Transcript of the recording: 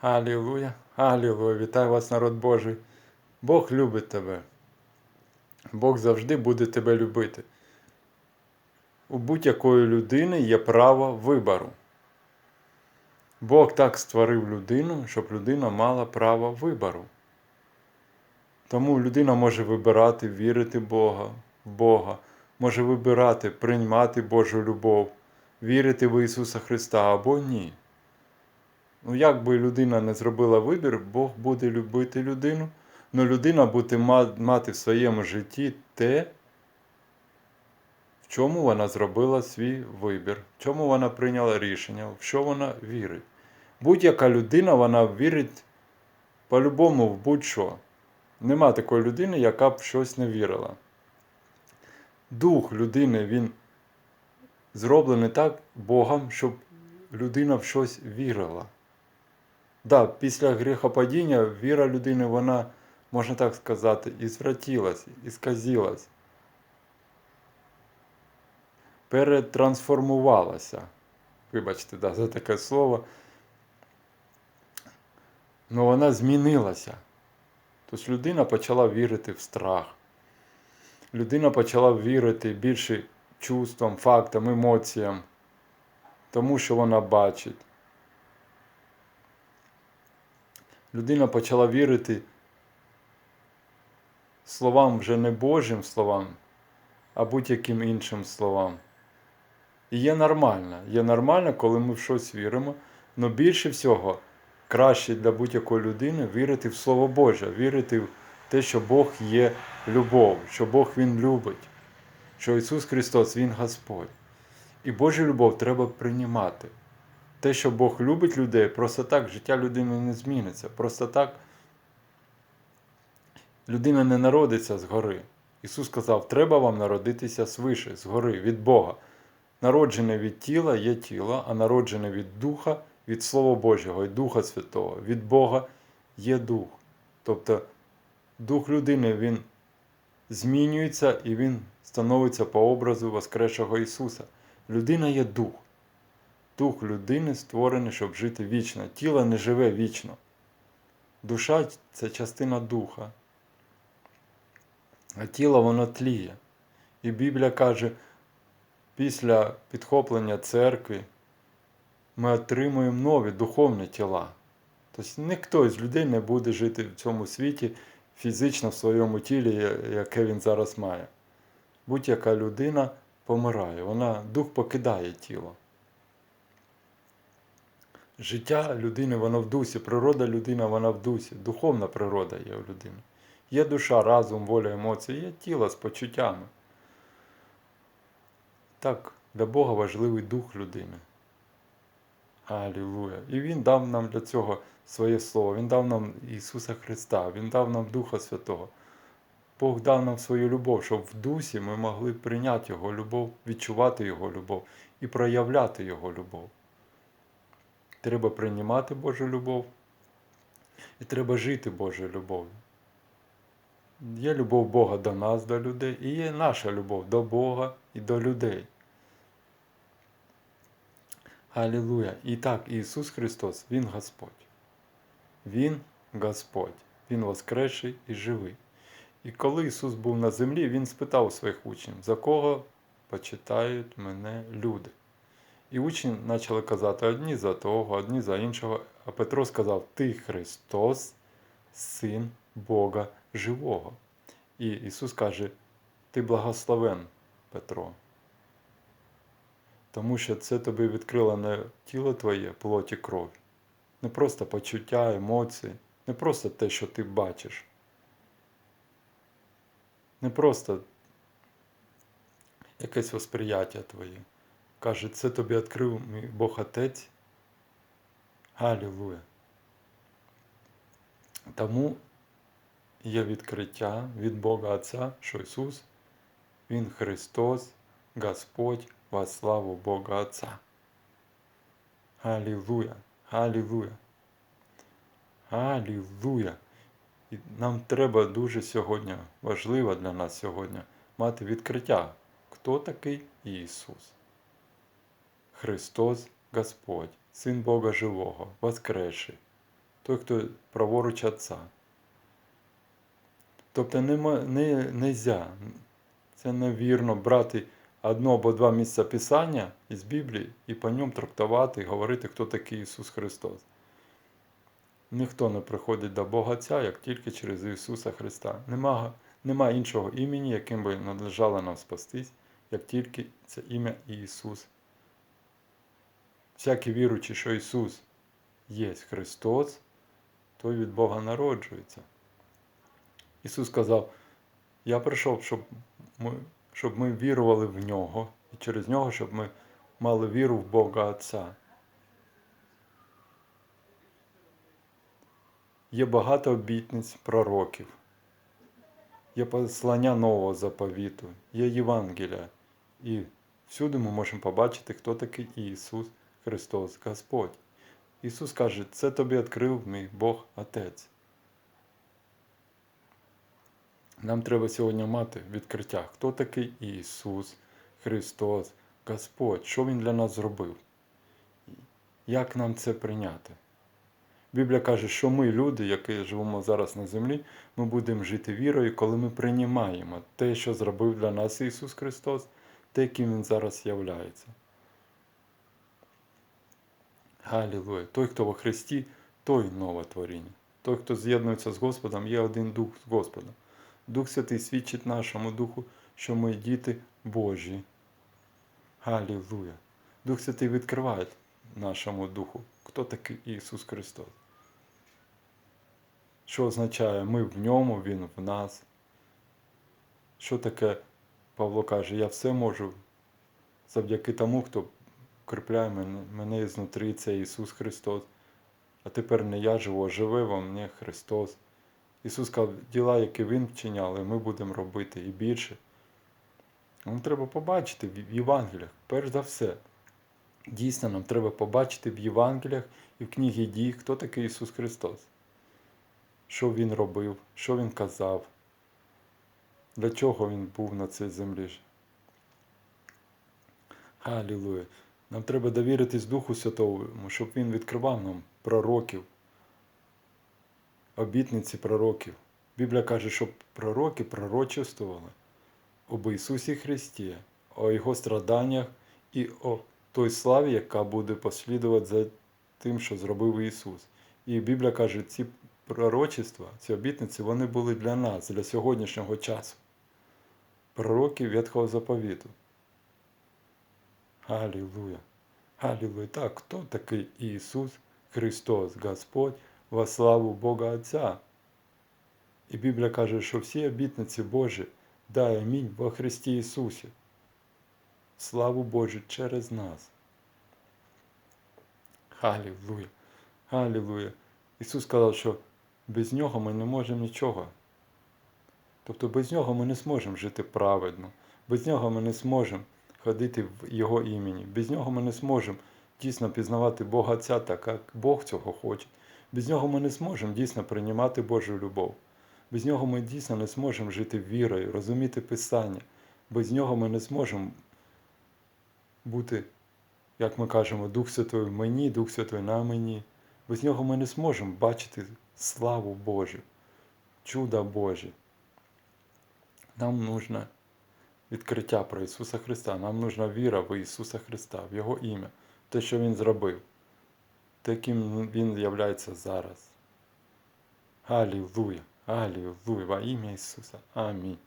Алілуя, Алілуя, вітаю вас, народ Божий. Бог любить тебе. Бог завжди буде тебе любити. У будь-якої людини є право вибору. Бог так створив людину, щоб людина мала право вибору. Тому людина може вибирати вірити Бога, в Бога, може вибирати приймати Божу любов, вірити в Ісуса Христа або ні. Ну, як би людина не зробила вибір, Бог буде любити людину, але людина буде мати в своєму житті те, в чому вона зробила свій вибір, в чому вона прийняла рішення, в що вона вірить. Будь-яка людина вона вірить по-любому в будь-що. Нема такої людини, яка б в щось не вірила. Дух людини він зроблений так Богом, щоб людина в щось вірила. Да, після гріхопадіння віра людини, вона, можна так сказати, і звратилась, і сказилась. Перетрансформувалася. Вибачте, да, за таке слово. Ну вона змінилася. Тобто людина почала вірити в страх. Людина почала вірити більше чувствам, фактам, емоціям, тому що вона бачить. Людина почала вірити словам вже не Божим словам, а будь-яким іншим словам. І є нормально. Є нормально, коли ми в щось віримо, але більше всього краще для будь-якої людини вірити в Слово Боже, вірити в те, що Бог є любов, що Бог Він любить, що Ісус Христос Він Господь. І Божу любов треба приймати. Те, що Бог любить людей, просто так життя людини не зміниться. Просто так людина не народиться згори. Ісус сказав, треба вам народитися свише, згори, від Бога. Народжене від тіла є тіло, а народжене від Духа, від Слова Божого і Духа Святого, від Бога є Дух. Тобто Дух людини він змінюється і він становиться по образу Воскресшого Ісуса. Людина є дух. Дух людини створений, щоб жити вічно. Тіло не живе вічно. Душа це частина духа. А тіло воно тліє. І Біблія каже, після підхоплення церкви ми отримуємо нові духовні тіла. Тобто ніхто з людей не буде жити в цьому світі фізично в своєму тілі, яке він зараз має. Будь-яка людина помирає, вона, дух покидає тіло. Життя людини, воно в дусі, природа людини, вона в дусі, духовна природа є у людини. Є душа, разум, воля, емоції, є тіло з почуттями. Так, для Бога важливий дух людини. Алілуя. І Він дав нам для цього своє Слово. Він дав нам Ісуса Христа, Він дав нам Духа Святого. Бог дав нам свою любов, щоб в дусі ми могли прийняти Його любов, відчувати Його любов і проявляти Його любов. Треба приймати Божу любов і треба жити Божою любов'ю. Є любов Бога до нас, до людей, і є наша любов до Бога і до людей. Алілуя. І так, Ісус Христос, Він Господь. Він Господь, Він воскресший і живий. І коли Ісус був на землі, Він спитав своїх учнів, за кого почитають мене люди. І учні почали казати одні за того, одні за іншого. А Петро сказав: Ти Христос, Син Бога Живого. І Ісус каже: Ти благословен, Петро. Тому що це тобі відкрило не тіло твоє, плоть і кров, не просто почуття, емоції, не просто те, що ти бачиш. Не просто якесь восприяття твоє. Каже, це тобі відкрив мій Бог Отець. Галілуя. Тому є відкриття від Бога Отця, що Ісус, Він Христос, Господь, во славу Бога Отця. Галілуя, Галілуя. Галілуя. І нам треба дуже сьогодні, важливо для нас сьогодні, мати відкриття, хто такий Ісус. Христос Господь, Син Бога Живого, воскресший. той, хто праворуч Отця. Тобто нема, не, нельзя, це невірно брати одно або два місця Писання із Біблії і по ньому трактувати і говорити, хто такий Ісус Христос. Ніхто не приходить до Бога Отця, як тільки через Ісуса Христа. Нема, нема іншого імені, яким би надлежало нам спастись, як тільки це ім'я Ісус. Всякий віруючий, що Ісус є Христос, той від Бога народжується. Ісус сказав, я прийшов, щоб ми, щоб ми вірували в Нього, і через Нього, щоб ми мали віру в Бога Отця. Є багато обітниць пророків, є послання нового заповіту, є Євангелія. І всюди ми можемо побачити, хто такий Ісус Христос, Господь. Ісус каже, це тобі відкрив мій Бог Отець. Нам треба сьогодні мати відкриття, хто такий Ісус Христос, Господь, що Він для нас зробив. Як нам це прийняти? Біблія каже, що ми, люди, які живемо зараз на землі, ми будемо жити вірою, коли ми приймаємо те, що зробив для нас Ісус Христос, те, яким Він зараз являється. Галілуя! Той, хто во Христі, той нове творіння. Той, хто з'єднується з Господом, є один Дух з Господом. Дух Святий свідчить нашому Духу, що ми діти Божі. Галілуя! Дух Святий відкриває нашому Духу, хто такий Ісус Христос. Що означає ми в ньому, Він в нас. Що таке Павло каже, я все можу завдяки тому, хто укріпляє мене, мене ізнутрі, це Ісус Христос. А тепер не я живу, а живе во мені Христос. Ісус сказав, діла, які Він вчиняв, ми будемо робити і більше. Нам треба побачити в Євангеліях, перш за все. Дійсно, нам треба побачити в Євангеліях і в книгі дій, хто такий Ісус Христос. Що Він робив, що Він казав, для чого Він був на цій землі. Алілуя! Нам треба довіритись Духу Святому, щоб Він відкривав нам пророків, обітниці пророків. Біблія каже, що пророки пророчествували об Ісусі Христі, о Його страданнях і о той славі, яка буде послідувати за тим, що зробив Ісус. І Біблія каже, ці пророчества, ці обітниці, вони були для нас, для сьогоднішнього часу. Пророки Ветхого заповіту. Аллилуйя. Аллилуйя. Так, хто такий Ісус Христос, Господь, во славу Бога Отця? І Біблія каже, що всі обітниці Божі дай амінь во Христі Ісусі. Славу Божу через нас. Аллилуйя. Аллилуйя. Ісус сказав, що без Нього ми не можемо нічого. Тобто без Нього ми не зможемо жити праведно, без Нього ми не зможемо ходити в Його імені, без Нього ми не зможемо дійсно пізнавати Бога Отця так, як Бог цього хоче. Без Нього ми не зможемо дійсно приймати Божу любов. Без Нього ми дійсно не зможемо жити вірою, розуміти Писання. Без Нього ми не зможемо бути, як ми кажемо, Дух Святой в мені, Дух Святой на мені. Без нього ми не зможемо бачити славу Божу, чуда Божі. Нам нужно відкриття про Ісуса Христа, нам нужна віра в Ісуса Христа, в Його ім'я, те, що Він зробив, таким Він являється зараз. Алілуя, Алілуя, во ім'я Ісуса. Амінь.